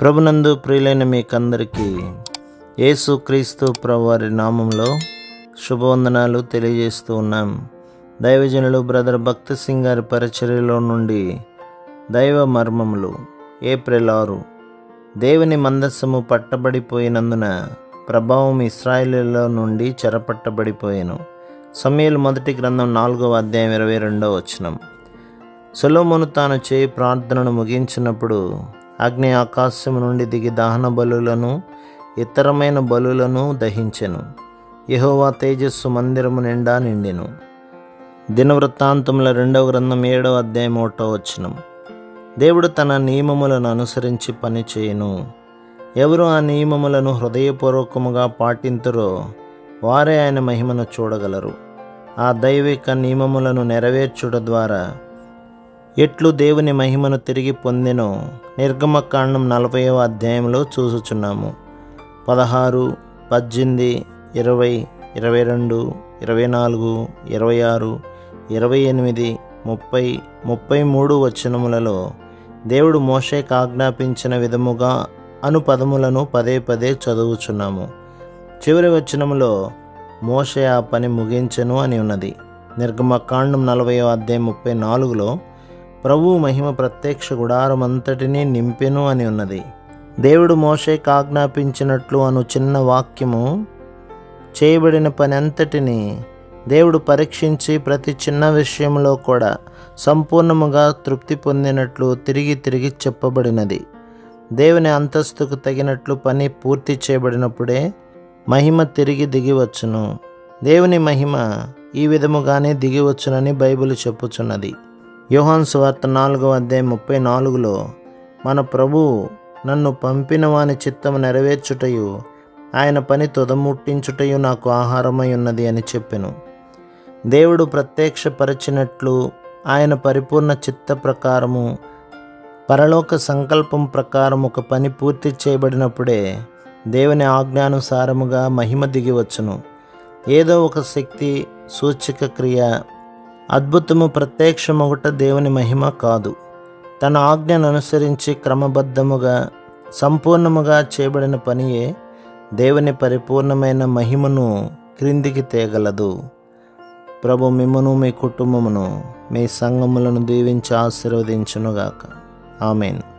ప్రభునందు ప్రియులైన మీకందరికీ యేసుక్రీస్తు ప్రభువారి నామంలో శుభవందనాలు తెలియజేస్తూ ఉన్నాం. దైవజనులు బ్రదర్ భక్త సింగ్ గారి పరిచర్యలో నుండి దైవ మర్మములు ఏప్రిల్ ఆరు దేవుని మందస్సము పట్టబడిపోయినందున ప్రభావం ఇస్రాయేలీలో నుండి చెరపట్టబడిపోయాను. సమయలు మొదటి గ్రంథం నాలుగవ అధ్యాయం ఇరవై రెండవ వచనం. సొలోమోను తాను చేయి ప్రార్థనను ముగించినప్పుడు అగ్ని ఆకాశం నుండి దిగి దహన బలులను ఇతరమైన బలులను దహించెను. యహోవా తేజస్సు మందిరము నిండా నిండెను. దినవృత్తాంతముల రెండవ గ్రంథం ఏడవ అధ్యాయం ఒకటో వచనం. దేవుడు తన నియమములను అనుసరించి పని చేయును. ఎవరు ఆ నియమములను హృదయపూర్వకముగా పాటింతురో వారే ఆయన మహిమను చూడగలరు. ఆ దైవిక నియమములను నెరవేర్చుట ద్వారా ఎట్లు దేవుని మహిమను తిరిగి పొందెనో నిర్గమకాండం నలభైవ అధ్యాయంలో చూసుచున్నాము. పదహారు పద్దెనిమిది ఇరవై ఇరవై రెండు ఇరవై నాలుగు ఇరవై ఆరు ఇరవై ఎనిమిది ముప్పై ముప్పై మూడు వచనములలో దేవుడు మోషేకు ఆజ్ఞాపించిన విధముగా అను పదములను పదే పదే చదువుచున్నాము. చివరి వచనములో మోషే ఆ పని ముగించను అని ఉన్నది. నిర్గమకాండం నలభై అధ్యాయం ముప్పై నాలుగులో ప్రభువు మహిమ ప్రత్యక్ష గుడారమంతటినీ నింపెను అని ఉన్నది. దేవుడు మోషేకు ఆజ్ఞాపించినట్లు అను చిన్న వాక్యము చేయబడిన పని అంతటిని దేవుడు పరీక్షించి ప్రతి చిన్న విషయంలో కూడా సంపూర్ణముగా తృప్తి పొందినట్లు తిరిగి తిరిగి చెప్పబడినది. దేవుని అంతస్తుకు తగినట్లు పని పూర్తి చేయబడినప్పుడే మహిమ తిరిగి దిగివచ్చును దేవుని మహిమ ఈ విధముగానే దిగివచ్చునని బైబిల్ చెప్పుచున్నది. యోహాన్ సువార్త నాలుగవ అధ్యాయం ముప్పై నాలుగులో మన ప్రభువు నన్ను పంపిన వాని చిత్తము నెరవేర్చుటయు ఆయన పని తుదముట్టించుటయు నాకు ఆహారమై ఉన్నది అని చెప్పెను. దేవుడు ప్రత్యక్షపరచినట్లు ఆయన పరిపూర్ణ చిత్త ప్రకారము పరలోక సంకల్పం ప్రకారం ఒక పని పూర్తి చేయబడినప్పుడే దేవుని ఆజ్ఞానుసారముగా మహిమ దిగివచ్చును ఏదో ఒక శక్తి సూచిక క్రియ అద్భుతము ప్రత్యక్షమొకట దేవుని మహిమ కాదు. తన ఆజ్ఞను అనుసరించి క్రమబద్ధముగా సంపూర్ణముగా చేయబడిన పనియే దేవుని పరిపూర్ణమైన మహిమను క్రిందికి తేగలదు. ప్రభు మిమ్మను మీ కుటుంబమును మీ సంగములను దీవించి ఆశీర్వదించునుగాక. ఆమెను.